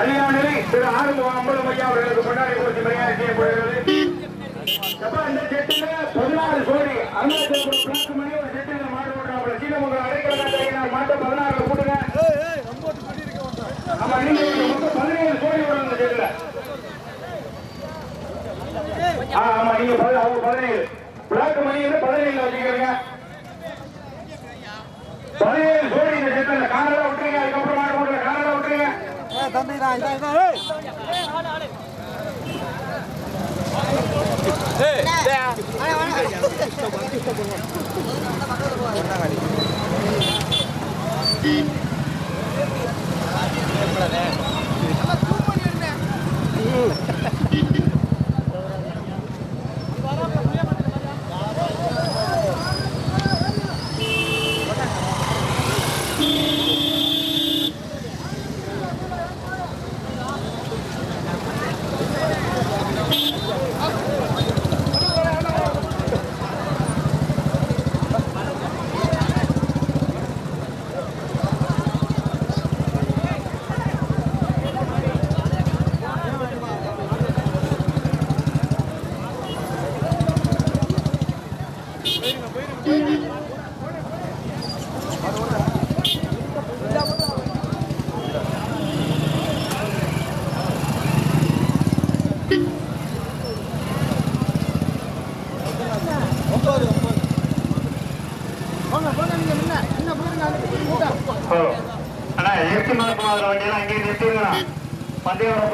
அரியானரை திரு ஆறுமுக அம்பலம் ஐயா அவர்களுக்கு கொண்டாடி கொடுத்து மரியாதை செய்யப்படுகிறது இந்த செட்டுல பதினாறு கோடி அருணாச்சலபுரம் மணி ஒரு செட்டுல மாடு ஓட்டுறாப்புல. சீனமுகம் அடைக்கல மாட்டை பதினாறுல கூட்டுங்க ஆமா நீங்க மொத்தம் பதினேழு கோடி வரும் இந்த ஆமா நீங்க அவங்க பதினேழு. பிளாக் மணி பதினேழுல வச்சுக்கிறீங்க பதினேழு கோடி தம்பி தான் இதான் இதான் ஏய்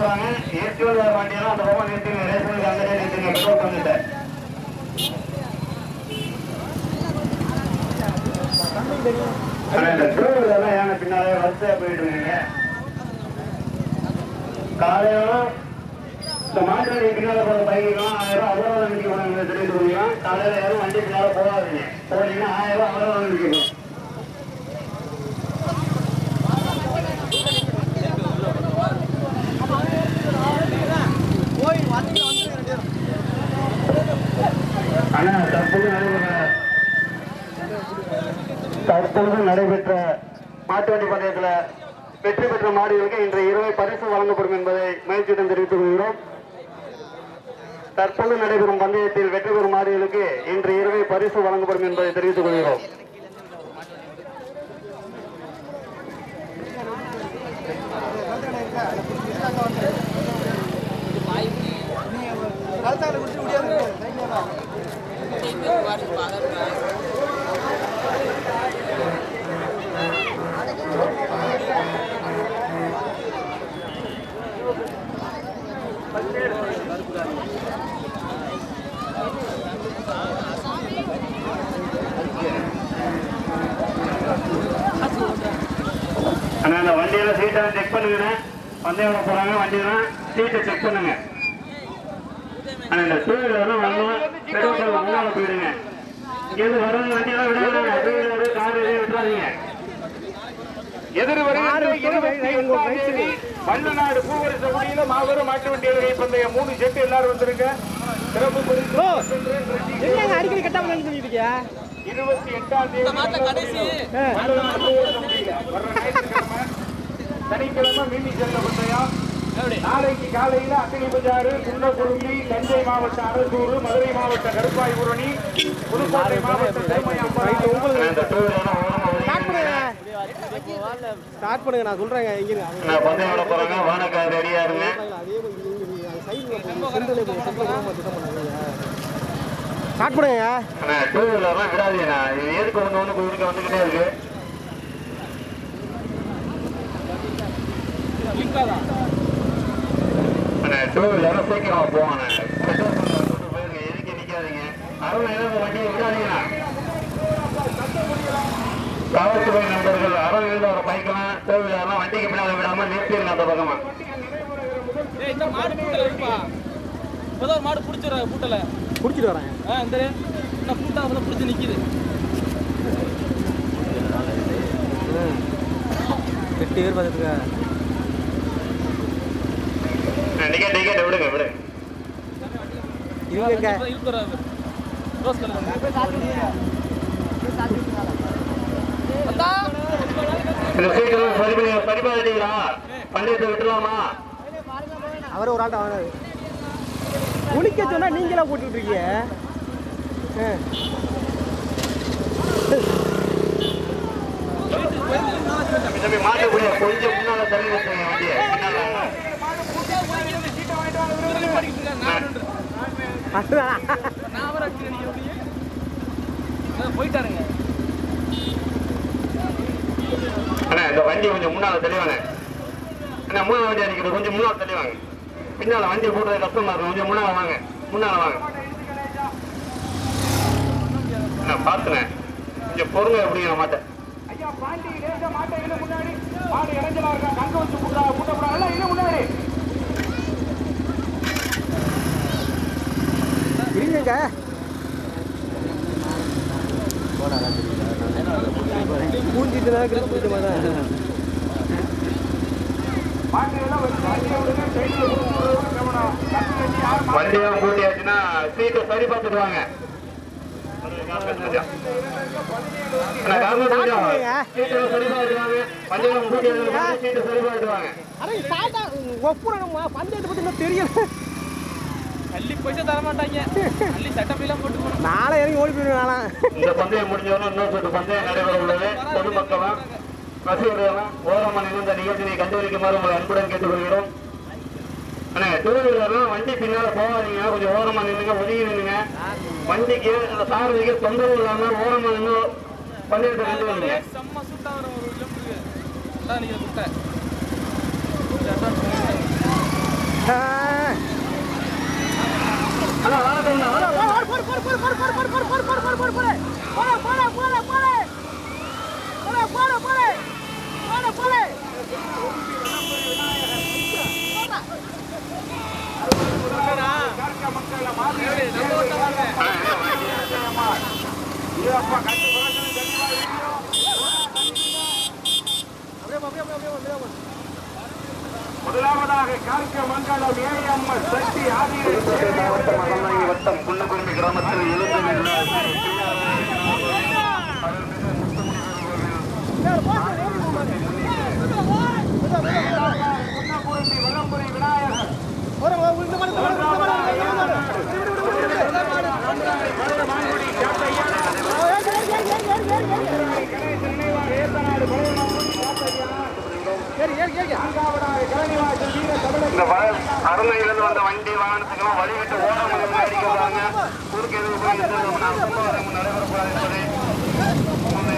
போறாங்க வண்டியெல்லாம் அந்த பக்கம் நிறுத்திங்க ரேஷனுக்கு அங்கே நிறுத்திங்க பெட்ரோல் பண்ணிட்டு இந்த டூவீலர்லாம் பின்னாலே வரிசையா போயிட்டு இருக்கீங்க? காலையில இந்த மாட்டு பின்னால போற பைக்கெல்லாம் ஆயிரம் அவ்வளோ நிற்கணும் தெரிவித்து காலையில யாரும் வண்டி பின்னால போகாதீங்க. போனீங்கன்னா ஆயிரம் ரூபாய் அவ்வளோ நிற்கணும் போய் வந்து வந்து ரெண்டு பேரும் அண்ணா தற்போது நடைபெற தற்பொழுது நடைபெற்ற மாட்டு வண்டி பந்தயத்தில் வெற்றி பெற்ற மாடுகளுக்கு இன்று இரவு பரிசு வழங்கப்படும் என்பதை மகிழ்ச்சியுடன் தெரிவித்துக் கொள்கிறோம். தற்போது நடைபெறும் பந்தயத்தில் வெற்றி பெறும் மாடுகளுக்கு இன்று இரவு பரிசு வழங்கப்படும் என்பதை தெரிவித்துக் கொள்கிறோம். கழுத்தால குடிச்சு முடியாது சைக்கிள் தான் அண்ணா அந்த வண்டியில பண்ணுங்கண்ணே பந்தயம் விட போறாங்க வண்டியெல்லாம் சீட்டை செக் பண்ணுங்க. அண்ணா இந்த டூ வீலர்லாம் வரணும். பெட்ரோல் முன்னால போயிடுங்க. இங்கிருந்து வரவங்க வண்டியெல்லாம் விடாதுங்க டூ வீலர் கார் எதையும் விட்டுறாதீங்க எதிர் தேதி வல்லநாடு பூவரச குடியில மாபெரும் மாட்டு வண்டி பந்தயம் மூணு செட்டு எல்லாரும் வந்துருங்க சிறப்பு அடிக்கடி கட்டாம இருபத்தி எட்டாம் தேதி சனிக்கிழமை மீனி செல்ல பந்தயம் நாளைக்கு காலையில அக்னி பஜாரு குண்டக்குரும்பி தஞ்சை மாவட்ட அரசூர் மதுரை மாவட்ட கருப்பாயூரணி புதுக்கோட்டை மாவட்ட ஸ்டார்ட் பண்ணுங்க. நான் சொல்றேங்க இங்க ஸ்டார்ட் பண்ணுங்க. அண்ணா டூ வீலர்லாம் விடாதீங்கண்ணா. இது எதுக்கு ஒன்று ஒன்று குடிக்க வந்துக்கிட்டே இருக்கு அண்ணா டூ வீலர் சீக்கிரம் கொண்டு போயிருங்க எதுக்கு நிற்காதீங்க அருண் எழுத வண்டியை விடாதீங்கண்ணா. காவல்துறை நண்பர்கள் அருண் எழுத ஒரு பைக்கெல்லாம் டூ வீலர்லாம் வண்டிக்கு பின்னால் விடாம நிறுத்திடுங்க அந்த பக்கமா. மாடு பிடிச்சிடுறாங்க பூட்டல. குடிச்சிட்டு வரேன். ஆ இந்த பூட்டா அப்பதான் பிடிச்சி நிக்குது. எட்டு பேர் பார்த்துருக்க டிக்கெட் டிக்கெட் விடுங்க விடுங்க. இவங்க பரிமாறிட்டீங்களா அவர் ஒரு ஆட்டம் ஆனாரு குளிக்க சொன்னா நீங்களா போட்டுட்டு இருக்கீங்க மாட்டக்கூடிய கொஞ்சம் முன்னால தள்ளி வச்சுங்க வண்டியை போயிட்டாருங்க அண்ணா இந்த வண்டி கொஞ்சம் முன்னால தெளிவாங்க அண்ணா மூணாவது வண்டி அடிக்கிறது கொஞ்சம் முன்னால தெளிவாங்க பின்னால வண்டி போடுறது கஷ்டமா இருக்கும். கொஞ்சம் முன்னால வாங்க. முன்னால வாங்க. நான் பார்த்துனேன் கொஞ்சம் பொறுங்க அப்படிங்கிற மாட்டேன். ஐயா பாண்டி லேசா முன்னாடி. மாடு இடைஞ்சலா இருக்கா? கங்க வச்சு கூட்டா கூட்டப்படா எல்லாம் இன்னும் முன்னாடி. இருக்குங்க சரி பார்த்துட்டு வாங்க. ஒப்புறணுமா பஞ்சாயத்து பத்தி தெரியல. தர மாட்டாங்க போட்டு போனோம். நாளை இறங்கி ஓடி போயிடுவேன் நானா இந்த பந்தயம் முடிஞ்சவொன்னு இன்னொரு பந்தயம் நடைபெற உள்ளது. பொதுமக்களும் ரசிகர்களும் ஓரமாக இந்த நிகழ்ச்சியை கண்டுபிடிக்குமாறு உங்களை அன்புடன் கேட்டுக்கொள்கிறோம். அண்ணே டூ வீலர்லாம் வண்டி பின்னால போகாதீங்க. கொஞ்சம் ஓரமா நின்னுங்க ஒதுங்கி நின்னுங்க வண்டிக்கு அந்த சாரதிக்கு தொந்தரவு இல்லாம ஓரமா நின்று பந்தயத்தை கொண்டு வந்துங்க செம்ம சுட்டா வரும் ஒரு கிலோமீட்டருக்கு அதான் நீங்க சுட்ட போல போல போல போல போல இந்த அருமையிலிருந்து வந்த வண்டி வாகனத்துக்கெல்லாம் வழிவிட்டு ஓட முடியும் அடிக்க போறாங்க குறுக்கு எதுவும் போய் நின்று நடைபெறக்கூடாது என்பதை உன்னை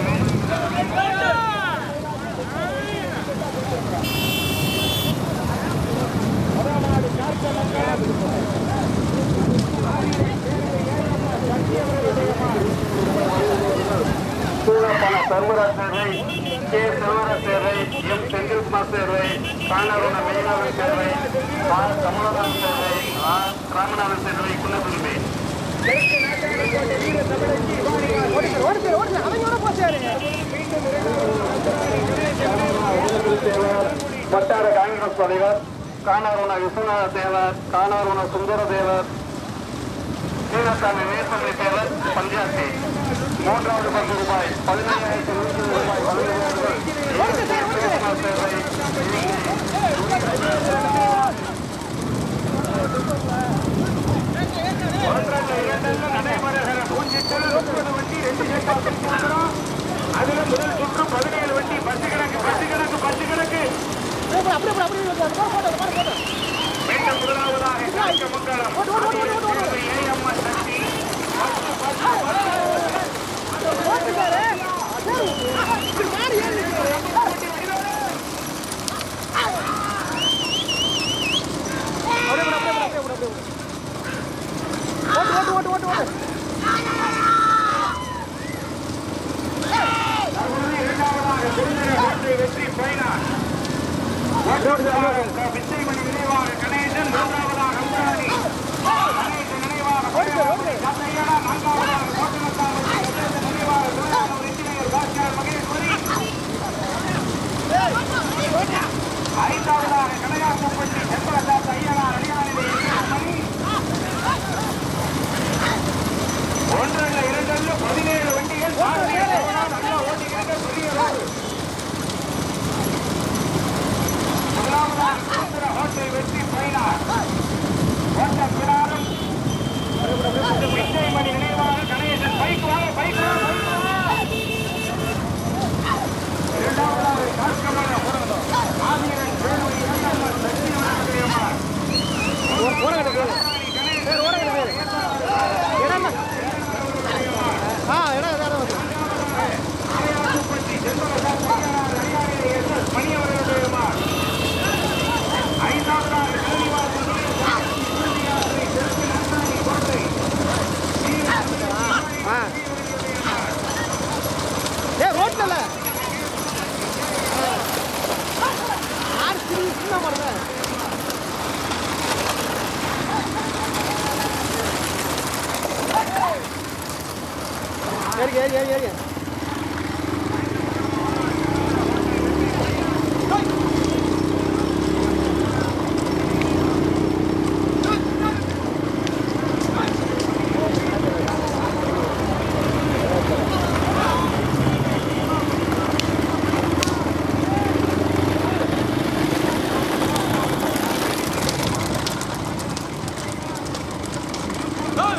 கே. செல்வர சேவை எம். செந்தில்குமார் சேவை காணவன மெய்னாவின் சேவை ஆர் கமலநாதன் சேவை ஆர் ராமநாதன் சேவை குன்னபுரிமை வட்டார காங்கிரஸ் தலைவர் காணாருண விஸ்வநாத தேவர் காணாருண சுந்தர தேவர் சீனத்தாமி மேற்பள்ளி தேவர் பஞ்சாயத்து. மூன்றாவது பத்து ரூபாய் பதினையாயிரத்தி நூற்றி ரூபாய் நடைபெறுகிற பூஜ்ஜியத்தில் முப்பது வண்டி ரெண்டு கேட்கிறோம் அதுல முதல் சுற்று பதினேழு வண்டி பத்து கணக்கு பத்து முதலாவதாக Pode, galera!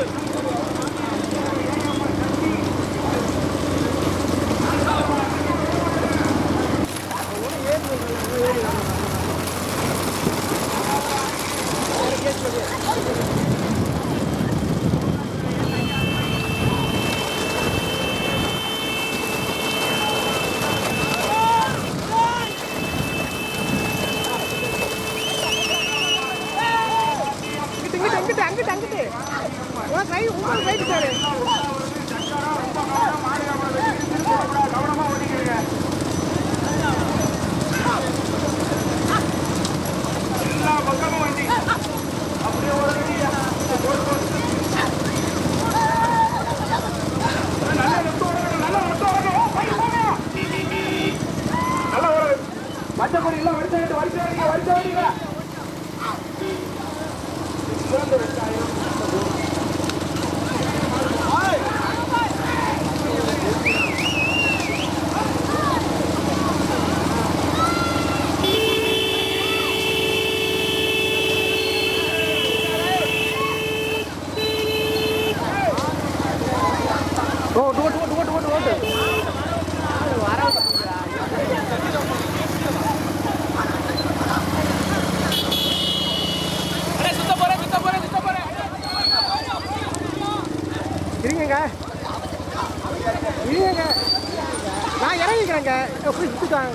Good. 算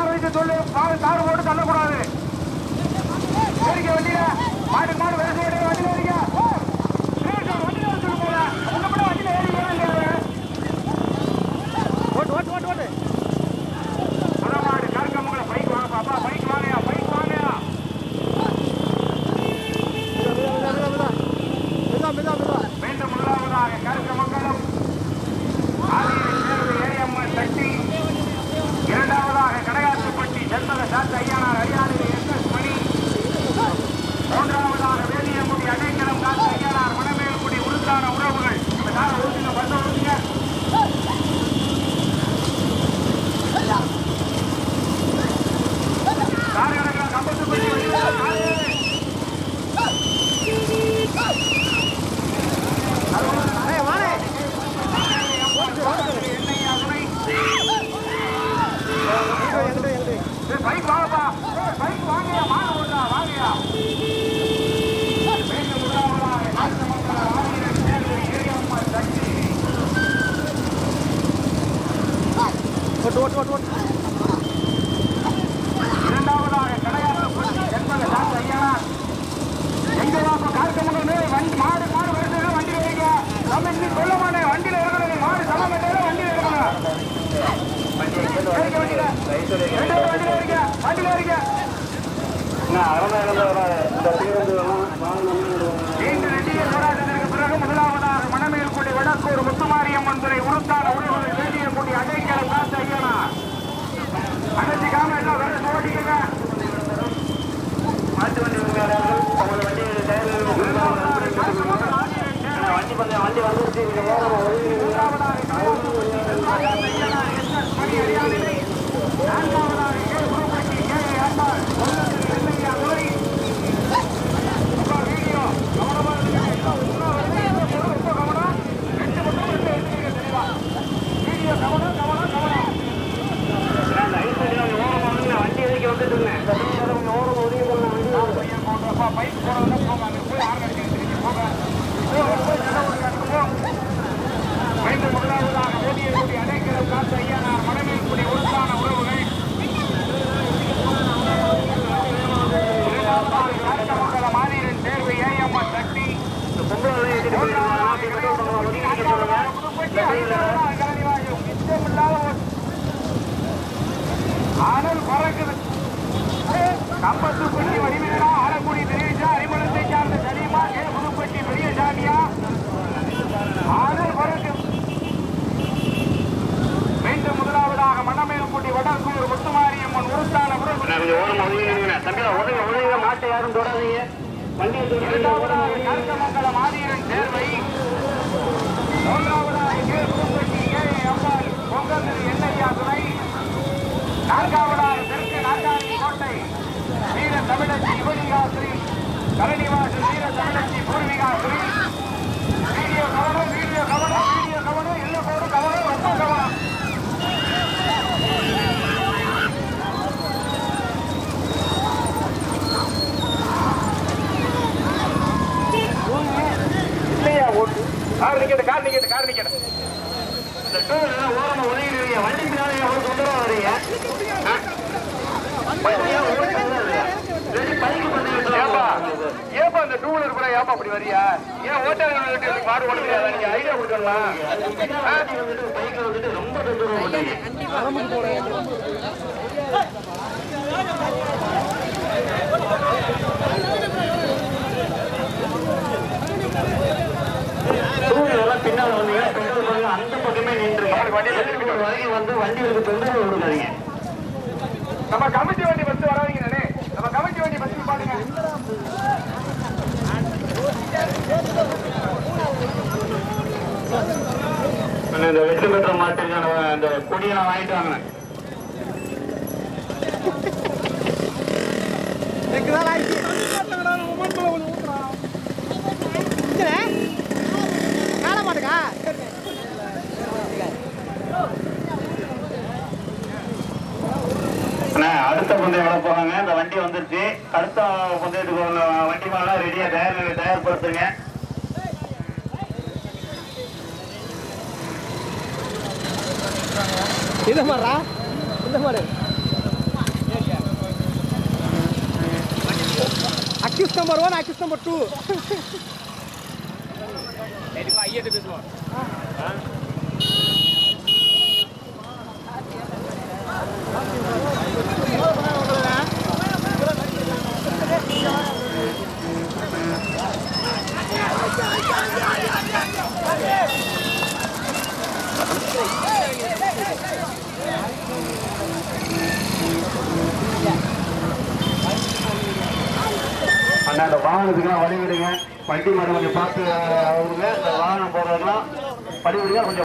நேரம் வைத்து சொல்லு காரு காரு போட்டு தள்ளக்கூடாது. வண்டியில மாடு மாடு விரசு வண்டியில வண்டியில முதலாவதாக மணமேல் கூடி வடக்கூர் முத்துமாரியம்மன் துறை உருத்தான உணவு வேண்டிய கூடி அடைக்கல காசு ஐயனா அடைச்சிக்காம எல்லாம் வேற ஓடிக்கங்க மாட்டு வண்டி அவங்க வண்டி வண்டி வந்து வண்டி வந்து ஓட்டி வரியா? ஏன் ஓட்டாங்க மாடு ஓட்ட நீங்க ஐடியா கொடுக்கலாம் பைக்ல வந்துட்டு ரொம்ப பின்னால் வந்தீங்கன்னா அந்த பக்கமே நின்று வண்டியில் வரைக்கும் வந்து வண்டிகளுக்கு தொந்தரவு விடுறாங்க நம்ம கமிட்டி கொடியை நான் வாங்கிட்டு வாங்கினேன் அடுத்த பந்தயம் விட போறாங்க இந்த வண்டி வந்துருச்சு அடுத்த பந்தயத்துக்கு வண்டி மேலாம் ரெடியா தயார் தயார்படுத்துங்க இந்த மாதிரா இந்த மாதிரி. Accused number one accused number two ஐயத்தை பேசுவோம் அண்ணா அந்த வாகனத்துக்குலாம் வழி விடுங்க வண்டி மாடு கொஞ்சம் பார்த்து அவருங்க இந்த வாகனம் போடுறதுலாம் வழி விடுங்க கொஞ்சம்